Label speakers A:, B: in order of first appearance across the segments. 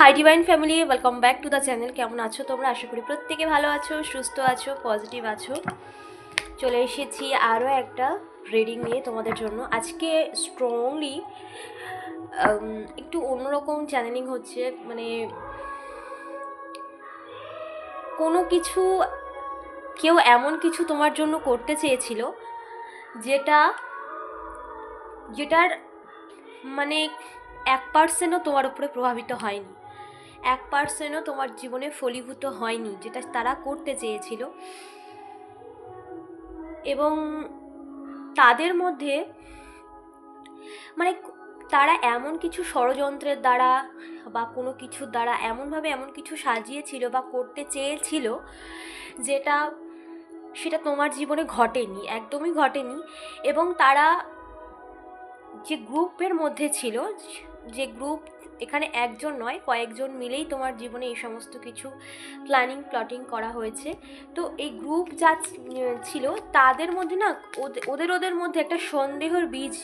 A: Hi divine family welcome back to the channel কেমন আছো তোমরা? আশা করি প্রত্যেকে ভালো আছো, সুস্থ আছো পজিটিভ আছো। চলে এসেছি আরও একটা রিডিং নিয়ে তোমাদের জন্য। আজকে স্ট্রংলি একটু অন্যরকম চ্যানেলিং হচ্ছে। মানে কোনো কিছু, কেউ এমন কিছু তোমার জন্য করতে চেয়েছিল, যেটা, যেটার মানে এক পার্সেন্টও তোমার উপরে প্রভাবিত হয়নি। এক পার্সেন্টও তোমার জীবনে ফলীভূত হয়নি, যেটা তারা করতে চেয়েছিল। এবং তাদের মধ্যে মানে তারা এমন কিছু ষড়যন্ত্রের দ্বারা বা কোনো কিছুর দ্বারা এমনভাবে এমন কিছু সাজিয়েছিল বা করতে চেয়েছিল, যেটা, সেটা তোমার জীবনে ঘটেনি, একদমই ঘটেনি। এবং তারা যে গ্রুপের মধ্যে ছিল, যে গ্রুপ এখানে একজন নয়, কয়েকজন মিলেই তোমার জীবনে এই সমস্ত কিছু প্ল্যানিং প্লটিং করা হয়েছে। তো এই গ্রুপ যা ছিল, তাদের মধ্যে না ওদের ওদের মধ্যে একটা সন্দেহর বীজ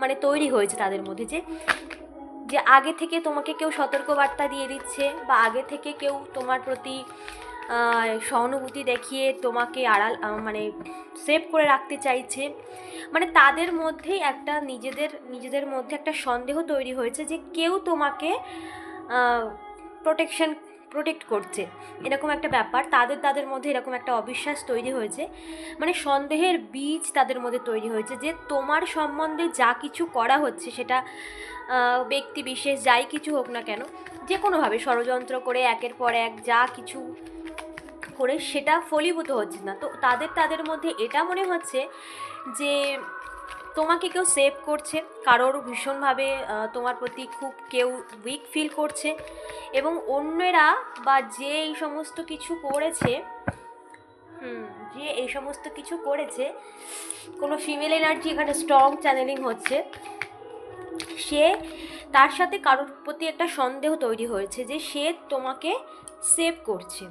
A: মানে তৈরি হয়েছে তাদের মধ্যে যে যে আগে থেকে তোমাকে কেউ সতর্কবার্তা দিয়ে দিচ্ছে বা আগে থেকে কেউ তোমার প্রতি সহানুভূতি দেখিয়ে তোমাকে আড়াল মানে সেভ করে রাখতে চাইছে। মানে তাদের মধ্যেই একটা নিজেদের নিজেদের মধ্যে একটা সন্দেহ তৈরি হয়েছে যে কেউ তোমাকে প্রোটেকশন প্রোটেক্ট করছে। এরকম একটা ব্যাপার। তাদের তাদের মধ্যে এরকম একটা অবিশ্বাস তৈরি হয়েছে। মানে সন্দেহের বীজ তাদের মধ্যে তৈরি হয়েছে যে তোমার সম্বন্ধে যা কিছু করা হচ্ছে সেটা ব্যক্তি বিশেষ যাই কিছু হোক না কেন যে কোনোভাবে ষড়যন্ত্র করে একের পর এক যা কিছু করে সেটা ফলীভূত হচ্ছে না। তো তাদের তাদের মধ্যে এটা মনে হচ্ছে যে তোমাকে কেউ সেভ করছে, কারোর ভীষণভাবে তোমার প্রতি খুব কেউ উইক ফিল করছে এবং অন্যেরা বা যে এই সমস্ত কিছু করেছে যে এই সমস্ত কিছু করেছে, কোনো ফিমেল এনার্জি এখানে স্ট্রং চ্যানেলিং হচ্ছে, সে তার সাথে কারোর প্রতি একটা সন্দেহ তৈরি হয়েছে যে সে তোমাকে সেভ করছে।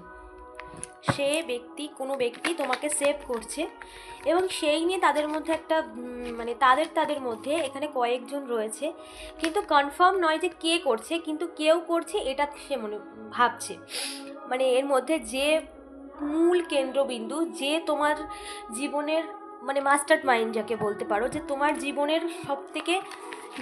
A: সে ব্যক্তি, কোনো ব্যক্তি তোমাকে সেভ করছে এবং সেই নিয়ে তাদের মধ্যে একটা মানে তাদের তাদের মধ্যে এখানে কয়েকজন রয়েছে। কিন্তু কনফার্ম নয় যে কে করছে, কিন্তু কেউ করছে এটা সে মনে, ভাবছে। মানে এর মধ্যে যে মূল কেন্দ্রবিন্দু, যে তোমার জীবনের মানে মাস্টার মাইন্ড যাকে বলতে পারো, যে তোমার জীবনের সব থেকে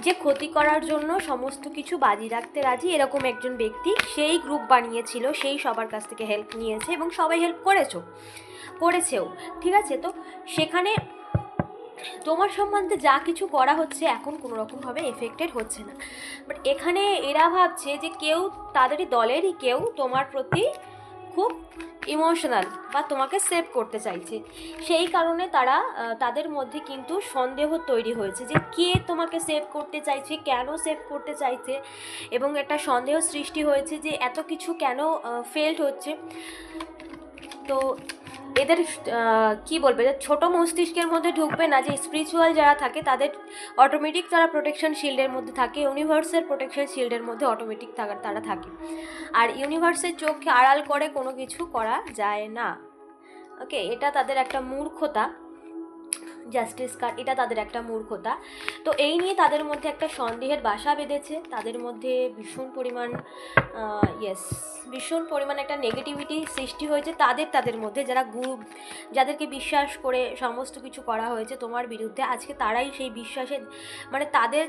A: যে ক্ষতি করার জন্য সমস্ত কিছু বাজি রাখতে রাজি এরকম একজন ব্যক্তি সেই গ্রুপ বানিয়েছিল, সেই সবার কাছ থেকে হেল্প নিয়েছে এবং সবাই হেল্প করেছ, করেছেও, ঠিক আছে? তো সেখানে তোমার সম্বন্ধে যা কিছু করা হচ্ছে এখন কোনো রকমভাবে এফেক্টেড হচ্ছে না। বাট এখানে এরা ভাবছে যে কেউ তাদেরই দলেরই কেউ তোমার প্রতি খুব ইমোশনাল বা তোমাকে সেভ করতে চাইছে। সেই কারণে তারা তাদের মধ্যে কিন্তু সন্দেহ তৈরি হয়েছে যে কে তোমাকে সেভ করতে চাইছে, কেন সেভ করতে চাইছে এবং একটা সন্দেহ সৃষ্টি হয়েছে যে এত কিছু কেন ফেল্ড হচ্ছে। তো এদের কি বলবে যে ছোট মস্তিষ্কের মধ্যে ঢুকবে না যে স্পিরিচুয়াল যারা থাকে তাদের অটোমেটিক তারা প্রোটেকশন শিল্ডের মধ্যে থাকে ইউনিভার্সের প্রোটেকশন শিল্ডের মধ্যে অটোমেটিক থাকার তারা থাকে। আর ইউনিভার্সের চোখকে আড়াল করে কোনো কিছু করা যায় না। ওকে এটা তাদের একটা মূর্খতা। জাস্টিস কার্ড, এটা তাদের একটা মূর্খতা। তো এই নিয়ে তাদের মধ্যে একটা সন্দেহের বাসা বেঁধেছে। তাদের মধ্যে ভীষণ পরিমাণ ইয়েস ভীষণ পরিমাণ একটা নেগেটিভিটি সৃষ্টি হয়েছে। তাদের তাদের মধ্যে যারা গ্রুপ যাদেরকে বিশ্বাস করে সমস্ত কিছু করা হয়েছে তোমার বিরুদ্ধে, আজকে তারাই সেই বিশ্বাসে মানে তাদের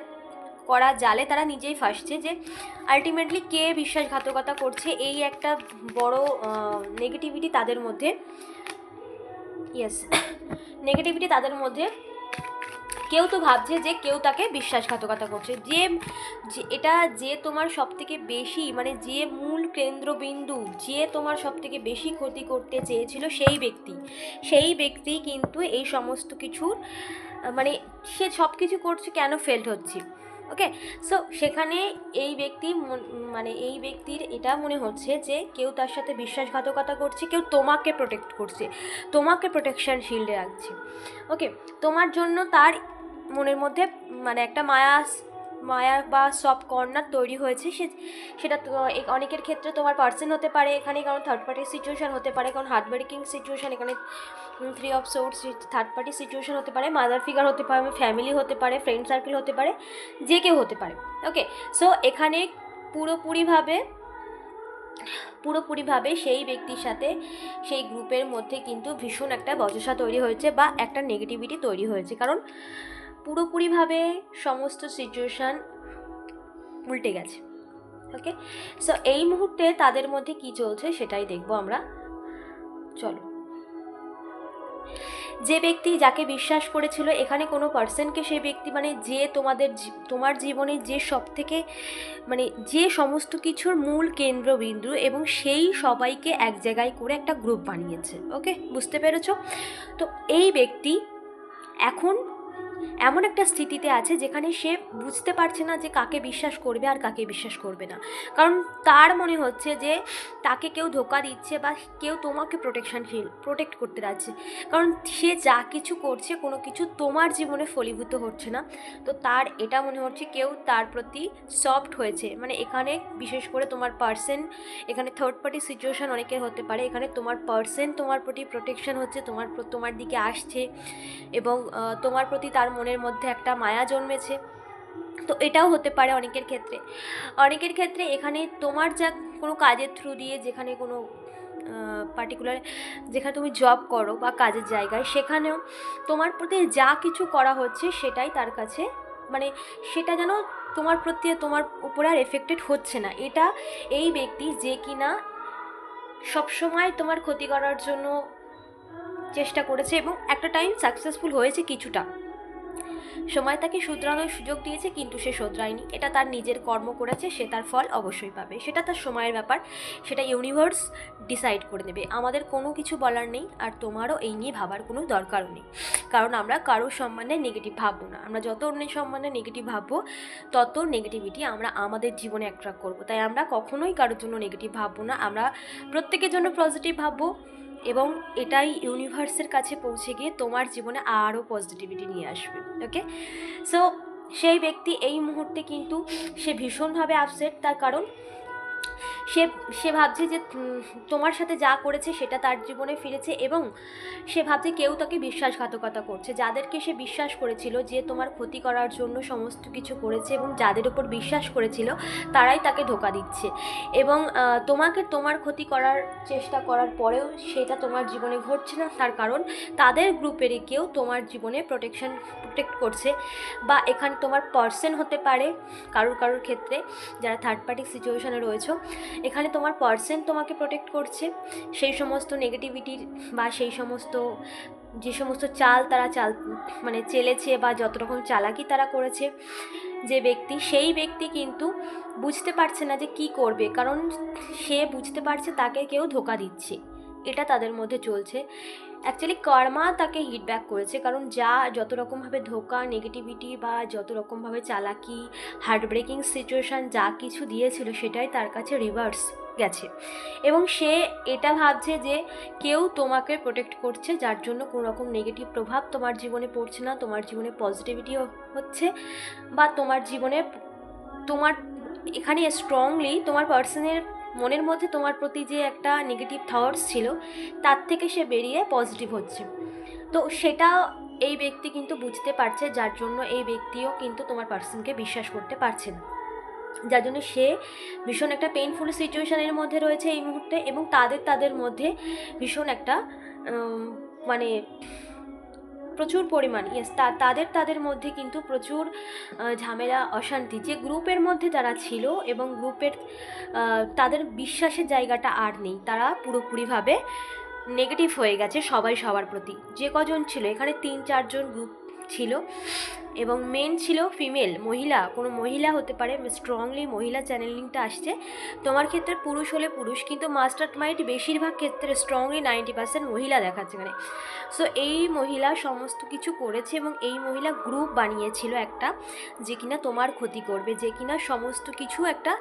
A: করা জালে তারা নিজেই ফাঁসছে যে আলটিমেটলি কে বিশ্বাসঘাতকতা করছে। এই একটা বড় নেগেটিভিটি তাদের মধ্যে ইয়েস নেগেটিভিটি তাদের মধ্যে কেউ তো ভাবছে যে কেউ তাকে বিশ্বাসঘাতকতা করছে। যে এটা যে তোমার সব থেকে বেশি মানে যে মূল কেন্দ্রবিন্দু, যে তোমার সব থেকে বেশি ক্ষতি করতে চেয়েছিল সেই ব্যক্তি। সেই ব্যক্তি কিন্তু এই সমস্ত কিছুর মানে সে সব কিছু করছে কেন ফেল্ড হচ্ছে? ওকে সো সেখানে এই ব্যক্তি মানে এই ব্যক্তির এটা মনে হচ্ছে যে কেউ তার সাথে বিশ্বাসঘাতকতা করছে, কেউ তোমাকে প্রোটেক্ট করছে, তোমাকে প্রোটেকশান শিল্ডে রাখছে। ওকে তোমার জন্য তার মনের মধ্যে মানে একটা মায়া মায়া বা সব কর্নার তৈরি হয়েছে, সে, সেটা অনেকের ক্ষেত্রে তোমার পার্সন হতে পারে, এখানে কারণ থার্ড পার্টির সিচুয়েশান হতে পারে, কারণ হার্ট ব্রেকিং সিচুয়েশান এখানে three of swords third party situation হতে পারে মাদার ফিগার হতে পারে ফ্যামিলি হতে পারে ফ্রেন্ড সার্কেল হতে পারে, যে কেউ হতে পারে ওকে সো এখানে পুরোপুরিভাবে পুরোপুরিভাবে সেই ব্যক্তির সাথে, সেই গ্রুপের মধ্যে কিন্তু ভীষণ একটা বচসা তৈরি হয়েছে বা একটা নেগেটিভিটি তৈরি হয়েছে, কারণ পুরোপুরিভাবে সমস্ত সিচুয়েশান উল্টে গেছে। ওকে সো এই মুহূর্তে তাদের মধ্যে কি চলছে সেটাই দেখব আমরা। চলো। যে ব্যক্তি যাকে বিশ্বাস করেছিল, এখানে কোনো পার্সনকে সেই ব্যক্তি মানে যে তোমাদের তোমার জীবনে যে সব থেকে মানে যে সমস্ত কিছুর মূল কেন্দ্রবিন্দু এবং সেই সবাইকে এক জায়গায় করে একটা গ্রুপ বানিয়েছে। ওকে বুঝতে পেরেছ? তো এই ব্যক্তি এখন এমন একটা স্থিতিতে আছে যেখানে সে বুঝতে পারছে না যে কাকে বিশ্বাস করবে আর কাকে বিশ্বাস করবে না। কারণ তার মনে হচ্ছে যে তাকে কেউ ধোকা দিচ্ছে বা কেউ তোমাকে প্রোটেকশন ফিল প্রোটেক্ট করতে যাচ্ছে। কারণ সে যা কিছু করছে কোনো কিছু তোমার জীবনে ফলীভূত হচ্ছে না। তো তার এটা মনে হচ্ছে কেউ তার প্রতি সফট হয়েছে। মানে এখানে বিশেষ করে তোমার পার্সেন এখানে থার্ড পার্টি সিচুয়েশন অনেকের হতে পারে। এখানে তোমার পার্সেন তোমার প্রতি প্রোটেকশন হচ্ছে, তোমার তোমার দিকে আসছে এবং তোমার প্রতি তার মনের মধ্যে একটা মায়া জন্মেছে। তো এটাও হতে পারে অনেকের ক্ষেত্রে। অনেকের ক্ষেত্রে এখানে তোমার যা কোনো কাজের থ্রু দিয়ে যেখানে কোনো পার্টিকুলার যেখানে তুমি জব করো বা কাজের জায়গায়, সেখানেও তোমার প্রতি যা কিছু করা হচ্ছে সেটাই তার কাছে মানে সেটা যেন তোমার প্রতি তোমার উপরে আর এফেক্টেড হচ্ছে না। এটা এই ব্যক্তি যে কিনা সবসময় তোমার ক্ষতি করার জন্য চেষ্টা করেছে এবং একটা টাইম সাকসেসফুল হয়েছে কিছুটা। সময় তাকে শুধরানোর সুযোগ দিয়েছে, কিন্তু সে শোধরায়নি। এটা তার নিজের কর্ম করেছে, সে তার ফল অবশ্যই পাবে। সেটা তার সময়ের ব্যাপার। সেটা ইউনিভার্স ডিসাইড করে নেবে। আমাদের কোনো কিছু বলার নেই, আর তোমারও এই নিয়ে ভাবার কোনো দরকারও নেই। কারণ আমরা কারোর সম্বন্ধে নেগেটিভ ভাববো না। আমরা যত অন্যের সম্বন্ধে নেগেটিভ ভাববো, তত নেগেটিভিটি আমরা আমাদের জীবনে অ্যাট্রাক্ট করব। তাই আমরা কখনোই কারোর জন্য নেগেটিভ ভাববো না। আমরা প্রত্যেকের জন্য পজিটিভ ভাববো। এবং এটাই ইউনিভার্সের কাছে পৌঁছে গিয়ে তোমার জীবনে আরও পজিটিভিটি নিয়ে আসবে ওকে সো সেই ব্যক্তি এই মুহূর্তে কিন্তু সে ভীষণভাবে আপসেট তার কারণ সে সে ভাবছে যে তোমার সাথে যা করেছে সেটা তার জীবনে ফিরেছে এবং সে ভাবছে কেউ তাকে বিশ্বাসঘাতকতা করছে। যাদেরকে সে বিশ্বাস করেছিল যে তোমার ক্ষতি করার জন্য সমস্ত কিছু করেছে এবং যাদের উপর বিশ্বাস করেছিল, তারাই তাকে ধোকা দিচ্ছে। এবং তোমাকে তোমার ক্ষতি করার চেষ্টা করার পরেও সেটা তোমার জীবনে ঘটছে না। তার কারণ, তাদের গ্রুপেরই কেউ তোমার জীবনে প্রোটেকশন প্রোটেক্ট করছে বা এখানে তোমার পার্সন হতে পারে কারোর কারোর ক্ষেত্রে। যারা থার্ড পার্টি সিচুয়েশনে রয়েছে এখানে তোমার পার্সন তোমাকে প্রোটেক্ট করছে। সেই সমস্ত নেগেটিভিটির বা সেই সমস্ত, যে সমস্ত চাল তারা চাল মানে চেলেছে বা যত রকম চালাকি তারা করেছে যে ব্যক্তি, সেই ব্যক্তি কিন্তু বুঝতে পারছে না যে কি করবে। কারণ সে বুঝতে পারছে, তাকে কেউ ধোকা দিচ্ছে। এটা তাদের মধ্যে চলছে। অ্যাকচুয়ালি কর্মা তাকে হিটব্যাক করেছে, কারণ যা যত রকমভাবে ধোকা নেগেটিভিটি বা যত রকমভাবে চালাকি হার্ট ব্রেকিং সিচুয়েশান যা কিছু দিয়েছিল, সেটাই তার কাছে রিভার্স গেছে। এবং সে এটা ভাবছে যে কেউ তোমাকে প্রোটেক্ট করছে, যার জন্য কোনো রকম নেগেটিভ প্রভাব তোমার জীবনে পড়ছে না, তোমার জীবনে পজিটিভিটিও হচ্ছে বা তোমার জীবনে তোমার এখানে স্ট্রংলি তোমার পার্সনের মনের মধ্যে তোমার প্রতি যে একটা নেগেটিভ থটস ছিল, তার থেকে সে বেরিয়ে পজিটিভ হচ্ছে। তো সেটা এই ব্যক্তি কিন্তু বুঝতে পারছে, যার জন্য এই ব্যক্তিও কিন্তু তোমার পার্সনকে বিশ্বাস করতে পারছে না। যার জন্য সে ভীষণ একটা পেইনফুল সিচুয়েশানের মধ্যে রয়েছে এই মুহূর্তে এবং তাদের তাদের মধ্যে ভীষণ একটা মানে প্রচুর পরিমাণ ইয়েস তা, তাদের তাদের মধ্যে কিন্তু প্রচুর ঝামেলা, অশান্তি। যে গ্রুপের মধ্যে তারা ছিল এবং গ্রুপের তাদের বিশ্বাসের জায়গাটা আর নেই, তারা পুরোপুরিভাবে নেগেটিভ হয়ে গেছে সবাই সবার প্রতি। যে কজন ছিল, এখানে তিন, চারজন গ্রুপ ছিল। এবং মেন ছিল ফিমেল মহিলা। কোনো মহিলা হতে পারে স্ট্রংলি মহিলা চ্যানেলিংটা আসছে। তোমার ক্ষেত্রে পুরুষ হলে পুরুষ, কিন্তু মাস্টার মাইন্ড বেশিরভাগ ক্ষেত্রে স্ট্রংলি নাইনটি পার্সেন্ট মহিলা দেখাচ্ছে এখানে। সো এই মহিলা সমস্ত কিছু করেছে এবং এই মহিলা গ্রুপ বানিয়েছিল একটা, যে কিনা তোমার ক্ষতি করবে, যে কিনা সমস্ত কিছু একটা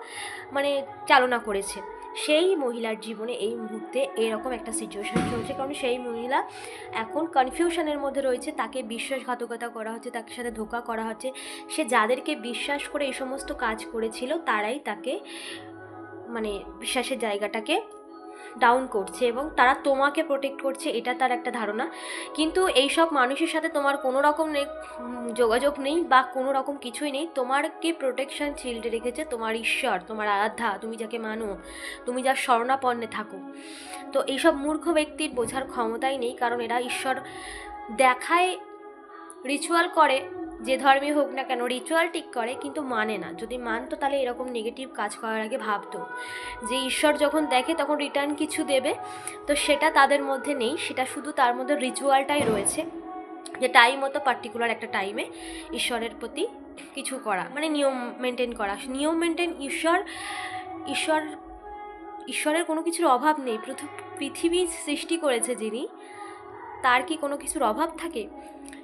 A: মানে চালনা করেছে। সেই মহিলার জীবনে এই মুহূর্তে এরকম একটা সিচুয়েশন চলছে। কারণ সেই মহিলা এখন কনফিউশনের মধ্যে রয়েছে, তাকে বিশ্বাসঘাতকতা করা হচ্ছে, তাকে সাথে ধোকা করা হচ্ছে। সে যাদেরকে বিশ্বাস করে এই সমস্ত কাজ করেছিল, তারাই তাকে মানে বিশ্বাসের জায়গাটাকে ডাউন করছে এবং তারা তোমাকে প্রোটেক্ট করছে, এটা তার একটা ধারণা। কিন্তু এই সব মানুষের সাথে তোমার কোনো রকম যোগাযোগ নেই বা কোনো রকম কিছুই নেই। তোমারকে প্রোটেকশন শিল্ডে রেখেছে তোমার ঈশ্বর, তোমার আরাধ্যা, তুমি যাকে মানো, তুমি যার শরণাপন্নে থাকো। তো এইসব মূর্খ ব্যক্তির বোঝার ক্ষমতাই নেই, কারণ এরা ঈশ্বর দেখায় রিচুয়াল করে যে ধর্মই হোক না কেন রিচুয়াল ঠিক করে কিন্তু মানে না। যদি মানতো তাহলে এরকম নেগেটিভ কাজ করার আগে ভাবতো। যে ঈশ্বর যখন দেখে তখন রিটার্ন কিছু দেবে, তো সেটা তাদের মধ্যে নেই। সেটা শুধু তার মধ্যে রিচুয়ালটাই রয়েছে, যে টাইম মতো পার্টিকুলার একটা টাইমে ঈশ্বরের প্রতি কিছু করা মানে নিয়ম মেনটেন করা। নিয়ম মেনটেন ঈশ্বর ঈশ্বর, ঈশ্বরের কোনো কিছুর অভাব নেই। পৃথ- পৃথিবী সৃষ্টি করেছে যিনি, তার কি কোনো কিছুর অভাব থাকে?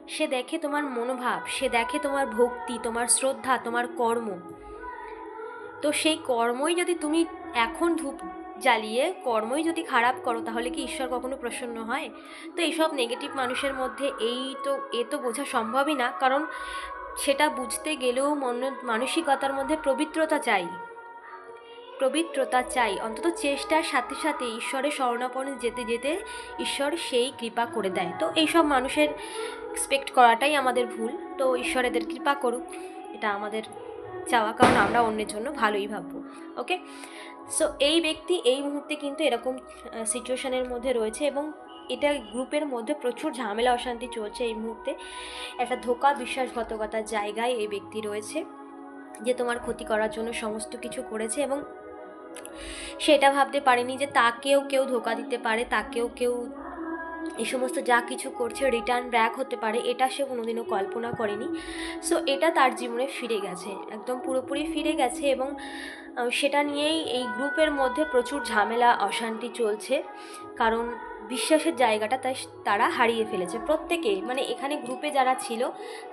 A: সে দেখে তোমার মনোভাব, সে দেখে তোমার ভক্তি, তোমার শ্রদ্ধা, তোমার কর্ম। তো সেই কর্মই যদি তুমি এখন ধূপ জ্বালিয়ে কর্মই যদি খারাপ করো, তাহলে কি ঈশ্বর কখনো প্রসন্ন হয়? তো এইসব নেগেটিভ মানুষের মধ্যে এই তো, এ তো বোঝা সম্ভবই না, কারণ সেটা বুঝতে গেলেও মন, মানসিকতার মধ্যে পবিত্রতা চাই। পবিত্রতা চাই। অন্তত চেষ্টার সাথে সাথে ঈশ্বরের শরণাপন্ন যেতে যেতে ঈশ্বর সেই কৃপা করে দেয়। তো এইসব মানুষের এক্সপেক্ট করাটাই আমাদের ভুল। তো ঈশ্বর এদের কৃপা করুক। এটা আমাদের চাওয়া। কারণ আমরা অন্যের জন্য ভালোই ভাববো। ওকে সো এই ব্যক্তি এই মুহূর্তে কিন্তু এরকম সিচুয়েশনের মধ্যে রয়েছে এবং এটা গ্রুপের মধ্যে প্রচুর ঝামেলা, অশান্তি চলছে এই মুহূর্তে। একটা ধোকা বিশ্বাসঘাতকতার জায়গায় এই ব্যক্তি রয়েছে যে তোমার ক্ষতি করার জন্য সমস্ত কিছু করেছে এবং সেটা ভাবতে পারেনি যে তাকেও কেউ ধোকা দিতে পারে, তাকেও কেউ এই সমস্ত যা কিছু করছে রিটার্ন ব্যাক হতে পারে, এটা সে কোনোদিনও কল্পনা করেনি। সো এটা তার জীবনে ফিরে গেছে, একদম পুরোপুরি ফিরে গেছে এবং সেটা নিয়েই এই গ্রুপের মধ্যে প্রচুর ঝামেলা, অশান্তি চলছে। কারণ বিশ্বাসের জায়গাটা তাই তারা হারিয়ে ফেলেছে প্রত্যেকেই। মানে এখানে গ্রুপে যারা ছিল,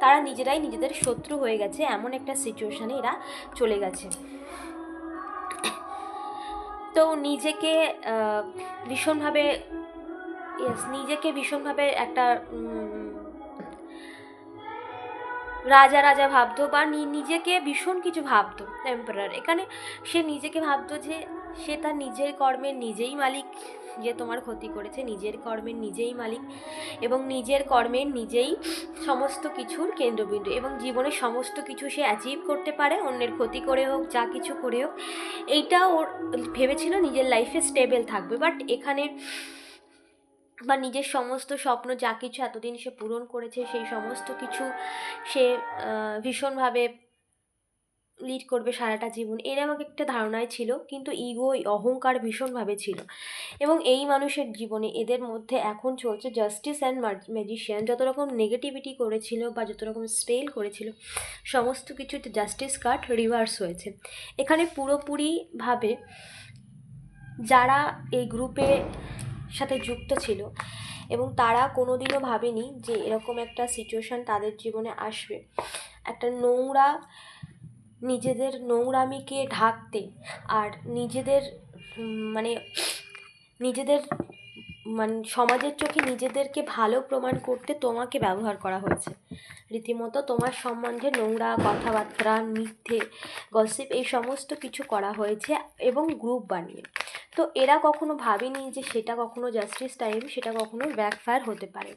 A: তারা নিজেরাই নিজেদের শত্রু হয়ে গেছে, এমন একটা সিচুয়েশানে এরা চলে গেছে। তো নিজেকে ভীষণভাবে ইয়েস নিজেকে ভীষণভাবে একটা রাজা রাজা ভাবতো বা নিজেকে ভীষণ কিছু ভাবতো এম্পারার এখানে সে নিজেকে ভাবতো যে, সে তার নিজের কর্মের নিজেই মালিক। যে তোমার ক্ষতি করেছে, নিজের কর্মের নিজেই মালিক এবং নিজের কর্মের নিজেই সমস্ত কিছুর কেন্দ্রবিন্দু এবং জীবনের সমস্ত কিছু সে অ্যাচিভ করতে পারে, অন্যের ক্ষতি করে হোক, যা কিছু করে হোক, এইটা ওর ভেবেছিল নিজের লাইফে স্টেবল থাকবে। বাট এখানে বা নিজের সমস্ত স্বপ্ন, যা কিছু এতদিন সে পূরণ করেছে, সেই সমস্ত কিছু সে ভীষণভাবে লিড করবে সারাটা জীবন, এর আমাকে একটা ধারণায় ছিল, কিন্তু ইগো অহংকার ভীষণভাবে ছিল। এবং এই মানুষের জীবনে এদের মধ্যে এখন চলছে জাস্টিস অ্যান্ড ম্যাজিশিয়ান যত রকম নেগেটিভিটি করেছিল বা যত রকম স্পেল করেছিল, সমস্ত কিছুতে জাস্টিস কার্ড রিভার্স হয়েছে। এখানে পুরোপুরিভাবে যারা এই গ্রুপে সাথে যুক্ত ছিল এবং তারা কোনোদিনও ভাবেনি যে এরকম একটা সিচুয়েশান তাদের জীবনে আসবে। একটা নোংরা নিজেদের নোংরামিকে ঢাকতে আর নিজেদের মানে নিজেদের মানে সমাজের চোখে নিজেদেরকে ভালো প্রমাণ করতে তোমাকে ব্যবহার করা হয়েছে। রীতিমতো তোমার সম্বন্ধে নোংরা কথাবার্তা, মিথ্যে গসিপ এই সমস্ত কিছু করা হয়েছে এবং গ্রুপ বানিয়ে। তো এরা কখনো ভাবেনি যে সেটা কখনো জাস্টিস টাইম সেটা কখনো ব্যাকফায়ার হতে পারে।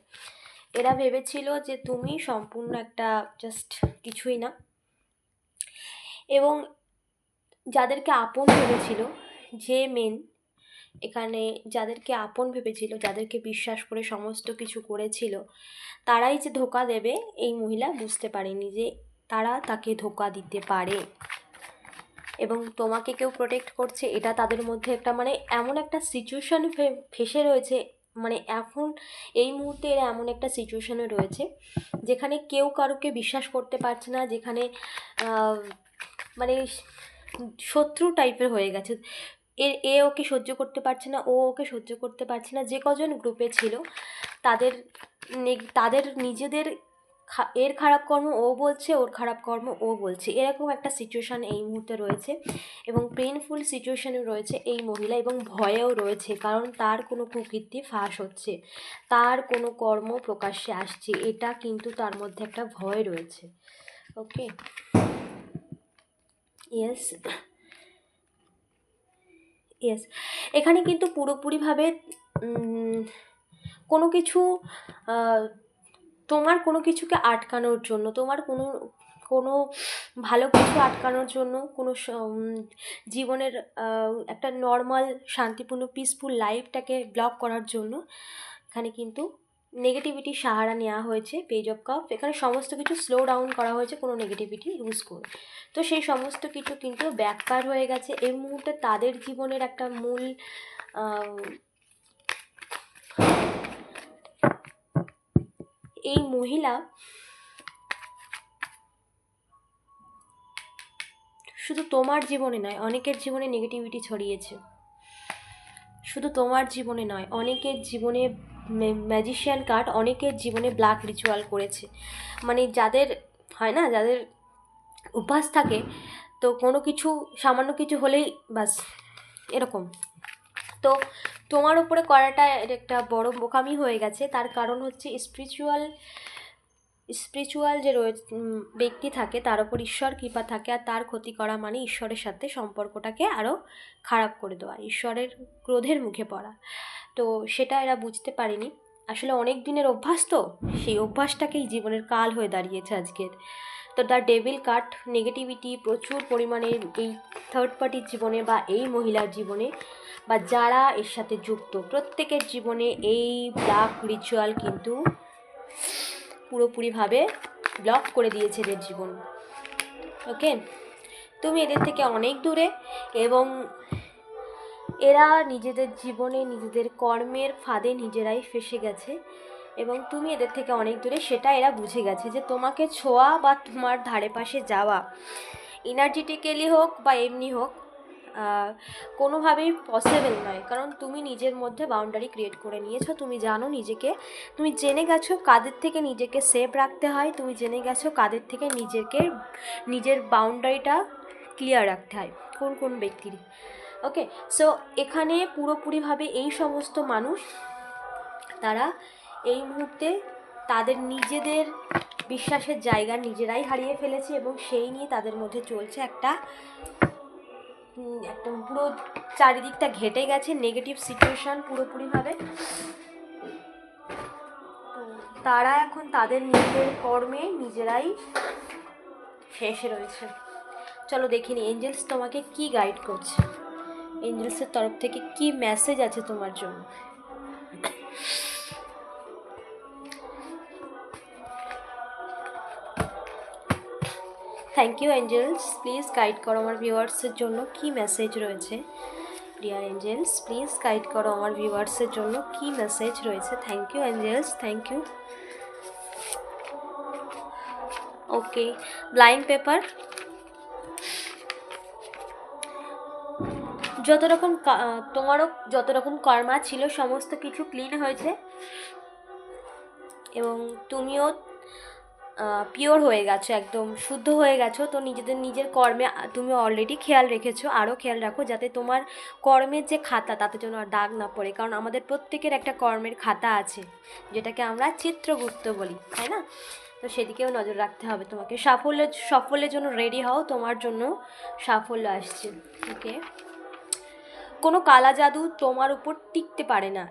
A: এরা ভেবেছিল যে তুমি সম্পূর্ণ একটা জাস্ট কিছুই না। এবং যাদেরকে আপন ভেবেছিল, যে মেন এখানে যাদেরকে আপন ভেবেছিল, যাদেরকে বিশ্বাস করে সমস্ত কিছু করেছিল, তারাই যে ধোকা দেবে, এই মহিলা বুঝতে পারেনি যে তারা তাকে ধোকা দিতে পারে। এবং তোমাকে কেউ প্রোটেক্ট করছে, এটা তাদের মধ্যে একটা মানে এমন একটা সিচুয়েশান ফেসে রয়েছে মানে এখন এই মুহূর্তে এরা এমন একটা সিচুয়েশানে রয়েছে, যেখানে কেউ কারুকে বিশ্বাস করতে পারছে না, যেখানে মানে শত্রু টাইপের হয়ে গেছে। এ এ ওকে সহ্য করতে পারছে না, ও ওকে সহ্য করতে পারছে না, যে কজন গ্রুপে ছিল, তাদের তাদের নিজেদের এর খারাপ কর্ম ও বলছে, ওর খারাপ কর্ম ও বলছে। এরকম একটা সিচুয়েশান এই মুহূর্তে রয়েছে এবং পেনফুল সিচুয়েশানে রয়েছে এই মহিলা এবং ভয়েও রয়েছে কারণ তার কোনো কুকীর্তি ফাঁস হচ্ছে। তার কোনো কর্ম প্রকাশ্যে আসছে, এটা কিন্তু তার মধ্যে একটা ভয় রয়েছে। ওকে ইয়েস ইয়েস এখানে কিন্তু পুরোপুরিভাবে কোনো কিছু তোমার কোনো কিছুকে আটকানোর জন্য, তোমার কোনো কোনো ভালো কিছু আটকানোর জন্য কোনো জীবনের একটা নর্মাল শান্তিপূর্ণ পিসফুল লাইফটাকে ব্লক করার জন্য এখানে কিন্তু নেগেটিভিটি সাহারা নেওয়া হয়েছে পেজ অফ কাপ এখানে সমস্ত কিছু স্লো ডাউন করা হয়েছে, কোনো নেগেটিভিটি ইউজ করে তো সেই সমস্ত কিছু কিন্তু ব্যাকপার হয়ে গেছে। এই মুহূর্তে তাদের জীবনের একটা মূল এই মহিলা শুধু তোমার জীবনে নয়, অনেকের জীবনে নেগেটিভিটি ছড়িয়েছে। শুধু তোমার জীবনে নয়, অনেকের জীবনে ম্যাজিশিয়ান কার্ড অনেকের জীবনে ব্ল্যাক রিচুয়াল করেছে। মানে যাদের, হয় না, যাদের উপাস থাকে, তো কোনো কিছু, সামান্য কিছু হলেই বাস, এরকম। তো তোমার উপরে করাটা একটা বড় বোকামি হয়ে গেছে। তার কারণ হচ্ছে স্পিরিচুয়াল স্পিরিচুয়াল যে ব্যক্তি থাকে, তার উপর ঈশ্বর কৃপা থাকে আর তার ক্ষতি করা মানে ঈশ্বরের সাথে সম্পর্কটাকে আরও খারাপ করে দেওয়া, ঈশ্বরের ক্রোধের মুখে পড়া। তো সেটা এরা বুঝতে পারেনি। আসলে অনেক দিনের অভ্যাস তো, সেই অভ্যাসটাকেই জীবনের কাল হয়ে দাঁড়িয়েছে আজকের। তো দ্য ডেভিল কাট নেগেটিভিটি প্রচুর পরিমাণে এই থার্ড পার্টির জীবনে বা এই মহিলার জীবনে বা যারা এর সাথে যুক্ত। প্রত্যেকের জীবনে এই ব্ল্যাক রিচুয়াল কিন্তু পুরোপুরিভাবে ব্লক করে দিয়েছে এদের জীবন। ওকে তুমি এদের থেকে অনেক দূরে এবং এরা নিজেদের জীবনে নিজেদের কর্মের ফাঁদে নিজেরাই ফেসে গেছে। এবং তুমি এদের থেকে অনেক দূরে, সেটা এরা বুঝে গেছে যে তোমাকে ছোঁয়া বা তোমার ধারে পাশে যাওয়া এনার্জেটিক্যালি হোক বা এমনি হোক কোনোভাবেই পসিবল নয়। কারণ তুমি নিজের মধ্যে বাউন্ডারি ক্রিয়েট করে নিয়েছো, তুমি জানো নিজেকে, তুমি জেনে গেছো কাদের থেকে নিজেকে সেভ রাখতে হয়, তুমি জেনে গেছো কাদের থেকে নিজেকে, নিজের বাউন্ডারিটা ক্লিয়ার রাখতে হয়, কোন কোন ব্যক্তির ওকে সো এখানে পুরোপুরিভাবে এই সমস্ত মানুষ, তারা এই মুহূর্তে তাদের নিজেদের বিশ্বাসের জায়গা নিজেরাই হারিয়ে ফেলেছে এবং সেই নিয়ে তাদের মধ্যে চলছে একটা একদম পুরো চারিদিকটা ঘেটে গেছে নেগেটিভ সিচুয়েশান পুরোপুরিভাবে। তারা এখন তাদের নিজের কর্মে নিজেরাই ফেসে রয়েছে। চলো দেখিনি এঞ্জেলস তোমাকে কি গাইড করছে? এঞ্জেলসের তরফ থেকে কি মেসেজ আছে তোমার জন্য? Thank you angels please guide করো আমার ভিউয়ার্সের জন্য কি মেসেজ রয়েছে ডিয়ার এঞ্জেলস প্লিজ গাইড করো আমার ভিউয়ার্সের জন্য কি মেসেজ রয়েছে thank you angels thank you okay blind paper যত রকম তোমারও যত রকম কর্মা ছিল সমস্ত কিছু ক্লিন হয়েছে এবং তুমিও পিওর হয়ে গেছো, একদম শুদ্ধ হয়ে গেছো। তো নিজেদের, নিজের কর্মে তুমি অলরেডি খেয়াল রেখেছো। আরও খেয়াল রাখো যাতে তোমার কর্মের যে খাতা, তাতে যেন আর দাগ না পড়ে। কারণ আমাদের প্রত্যেকের একটা কর্মের খাতা আছে, যেটাকে আমরা চিত্রগুপ্ত বলি, তাই না? তো সেদিকেও নজর রাখতে হবে তোমাকে। সাফল্যের সাফল্যের জন্য রেডি হও, তোমার জন্য সাফল্য আসছে। ওকে? কোনো কালা জাদু তোমার উপর টিকতে পারে না।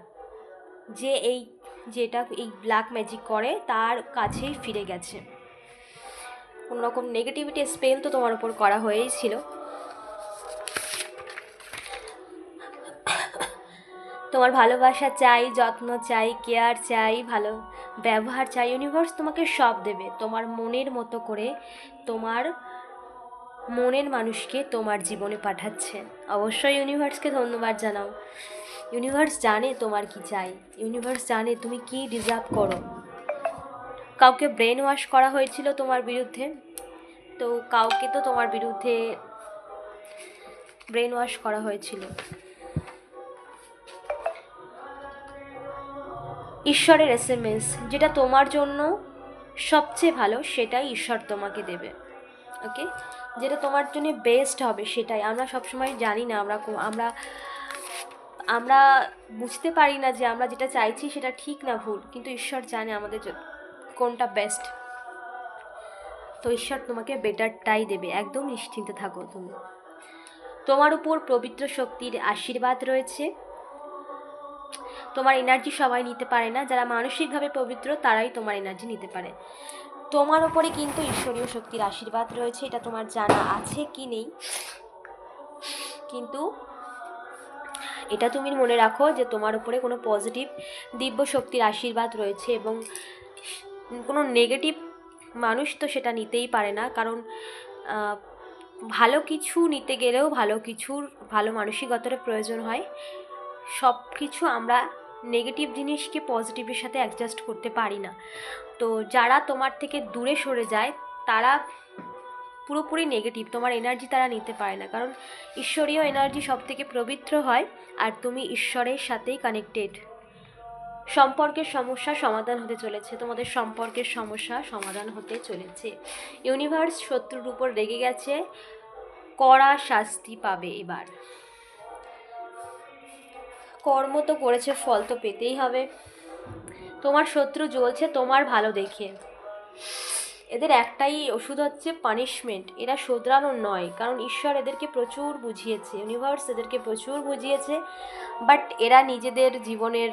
A: যে এই যেটা এই ব্ল্যাক ম্যাজিক করে, তার কাছেই ফিরে গেছে। রকম নেগেটিভিটি স্পেল তো তোমার উপর করা হয়েই ছিল। তোমার ভালোবাসা চাই, যত্ন চাই কেয়ার চাই, ভালো ব্যবহার চাই ইউনিভার্স তোমাকে সব দেবে। তোমার মনের মতো করে তোমার মনের মানুষকে তোমার জীবনে পাঠাচ্ছে। অবশ্যই ইউনিভার্সকে ধন্যবাদ জানাও। ইউনিভার্স জানে তোমার কি চাই। ইউনিভার্স জানে তুমি কি ডিজার্ভ করো। কাউকে ব্রেন ওয়াশ করা হয়েছিল তোমার বিরুদ্ধে, তো কাউকে তো তোমার বিরুদ্ধে ব্রেন ওয়াশ করা হয়েছিল। ঈশ্বরের এস এম এস যেটা তোমার জন্য সবচেয়ে ভালো, সেটাই ঈশ্বর তোমাকে দেবে। ওকে যেটা তোমার জন্য বেস্ট হবে, সেটাই। আমরা সবসময় জানি না, আমরা আমরা আমরা বুঝতে পারি না যে আমরা যেটা চাইছি সেটা ঠিক না ভুল, কিন্তু ঈশ্বর জানে আমাদের কোনটা বেস্ট তো ঈশ্বর তোমাকে বেটারটাই দেবে, একদম নিশ্চিন্তে থাকো তুমি। তোমার উপর পবিত্র শক্তির আশীর্বাদ রয়েছে। তোমার এনার্জি সবাই নিতে পারে না, যারা মানসিকভাবে পবিত্র তারাই তোমার এনার্জি নিতে পারে। তোমার ওপরে কিন্তু ঈশ্বরীয় শক্তির আশীর্বাদ রয়েছে, এটা তোমার জানা আছে কি নেই। কিন্তু এটা তুমি মনে রাখো যে তোমার উপরে কোনো পজিটিভ দিব্য শক্তির আশীর্বাদ রয়েছে এবং কোনো নেগেটিভ মানুষ তো সেটা নিতেই পারে না। কারণ ভালো কিছু নিতে গেলেও ভালো কিছুর, ভালো মানসিকতার প্রয়োজন হয়। সব কিছু আমরা নেগেটিভ জিনিসকে পজিটিভের সাথে অ্যাডজাস্ট করতে পারি না। তো যারা তোমার থেকে দূরে সরে যায়, তারা পুরোপুরি নেগেটিভ তোমার এনার্জি তারা নিতে পারে না। কারণ ঈশ্বরীয় এনার্জি সব থেকে পবিত্র হয় আর তুমি ঈশ্বরের সাথেই কানেক্টেড সম্পর্কের সমস্যা সমাধান হতে চলেছে, তোমাদের সম্পর্কের সমস্যা সমাধান হতে চলেছে। ইউনিভার্স শত্রুর উপর রেগে গেছে, কড়া শাস্তি পাবে এবার। কর্ম তো করেছে, ফল তো পেতেই হবে। তোমার শত্রু জ্বলছে, তোমার ভালো দেখে। এদের একটাই ওষুধ হচ্ছে পানিশমেন্ট এরা শোধরানো নয়। কারণ ঈশ্বর এদেরকে প্রচুর বুঝিয়েছে ইউনিভার্স এদেরকে প্রচুর বুঝিয়েছে বাট এরা নিজেদের জীবনের,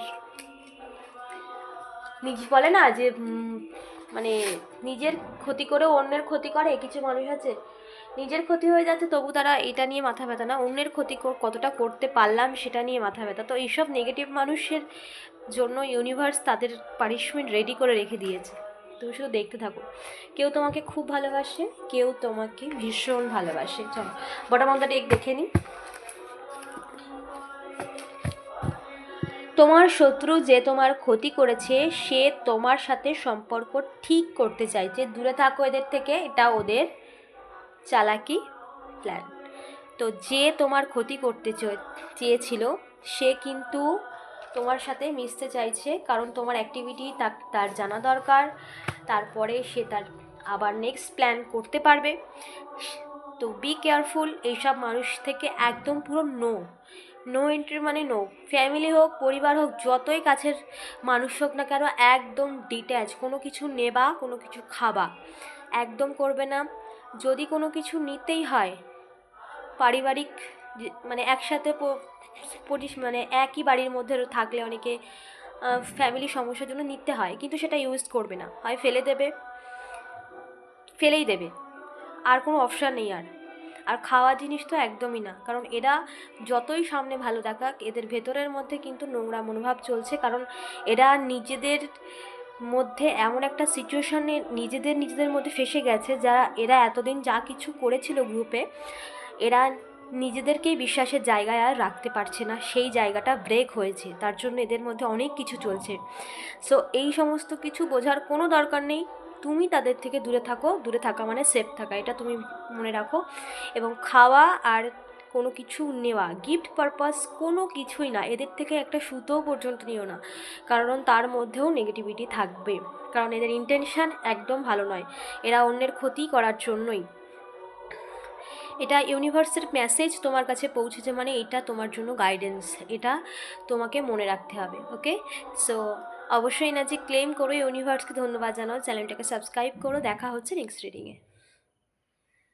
A: নিজ, বলে না যে মানে নিজের ক্ষতি করে অন্যের ক্ষতি করে, কিছু মানুষ আছে, নিজের ক্ষতি হয়ে যাচ্ছে, তবু তারা এটা নিয়ে মাথা ব্যথা না। অন্যের ক্ষতি কতটা করতে পারলাম সেটা নিয়ে মাথা ব্যথা। তো এইসব নেগেটিভ মানুষের জন্য ইউনিভার্স তাদের পানিশমেন্ট রেডি করে রেখে দিয়েছে। তুমি শুধু দেখতে থাকো। কেউ তোমাকে খুব ভালোবাসে, কেউ তোমাকে ভীষণ ভালোবাসে। চলো বটা মন্দাটা এক দেখে নিই তোমার শত্রু যে তোমার ক্ষতি করেছে, সে তোমার সাথে সম্পর্ক ঠিক করতে চাইছে। দূরে থাকো এদের থেকে, এটা ওদের চালাকি প্ল্যান তো যে তোমার ক্ষতি করতে চেয়েছিল, সে কিন্তু তোমার সাথে মিশতে চাইছে, কারণ তোমার অ্যাক্টিভিটি তার জানা দরকার। তারপরে সে তার আবার নেক্সট প্ল্যান করতে পারবে। তো বি কেয়ারফুল এইসব মানুষ থেকে একদম পুরো নো নো এন্ট্রি মানে নো ফ্যামিলি হোক, পরিবার হোক, যতই কাছের মানুষ হোক না কেন, একদম ডিট্যাচ কোনো কিছু নেবা, কোনো কিছু খাবা। একদম করবে না। যদি কোনো কিছু নিতেই হয়, পারিবারিক মানে একসাথে মানে একই বাড়ির মধ্যে থাকলে অনেকে ফ্যামিলি সমস্যার জন্য নিতে হয়, কিন্তু সেটা ইউজ করবে না। হয় ফেলে দেবে, ফেলেই দেবে। আর কোনো অপশান নেই আর। আর খাওয়া জিনিস তো একদমই না। কারণ এরা যতই সামনে ভালো দেখাক এদের ভেতরের মধ্যে কিন্তু নোংরা মনোভাব চলছে। কারণ এরা নিজেদের মধ্যে এমন একটা সিচুয়েশনে নিজেদের নিজেদের মধ্যে ফেসে গেছে, যারা, এরা এতদিন যা কিছু করেছিল গ্রুপে এরা নিজেদেরকেই বিশ্বাসের জায়গায় আর রাখতে পারছে না। সেই জায়গাটা ব্রেক হয়েছে। তার জন্য এদের মধ্যে অনেক কিছু চলছে। সো এই সমস্ত কিছু বোঝার কোনো দরকার নেই। তুমি তাদের থেকে দূরে থাকো। দূরে থাকা মানে সেফ থাকা। এটা তুমি মনে রাখো। এবং খাওয়া আর কোনো কিছু নেওয়া গিফট পারপাস কোনো কিছুই না। এদের থেকে একটা সুতো পর্যন্ত নিও না। কারণ তার মধ্যেও নেগেটিভিটি থাকবে। কারণ এদের ইন্টেনশান একদম ভালো নয়। এরা অন্যের ক্ষতি করার জন্যই। এটা ইউনিভার্সের মেসেজ তোমার কাছে পৌঁছেছে মানে এটা তোমার জন্য গাইডেন্স এটা তোমাকে মনে রাখতে হবে ওকে সো অবশ্যই এনার্জি ক্লেম করো ইউনিভার্সকে ধন্যবাদ জানাও। চ্যানেলটাকে সাবস্ক্রাইব করো। দেখা হচ্ছে নেক্সট রিডিংয়ে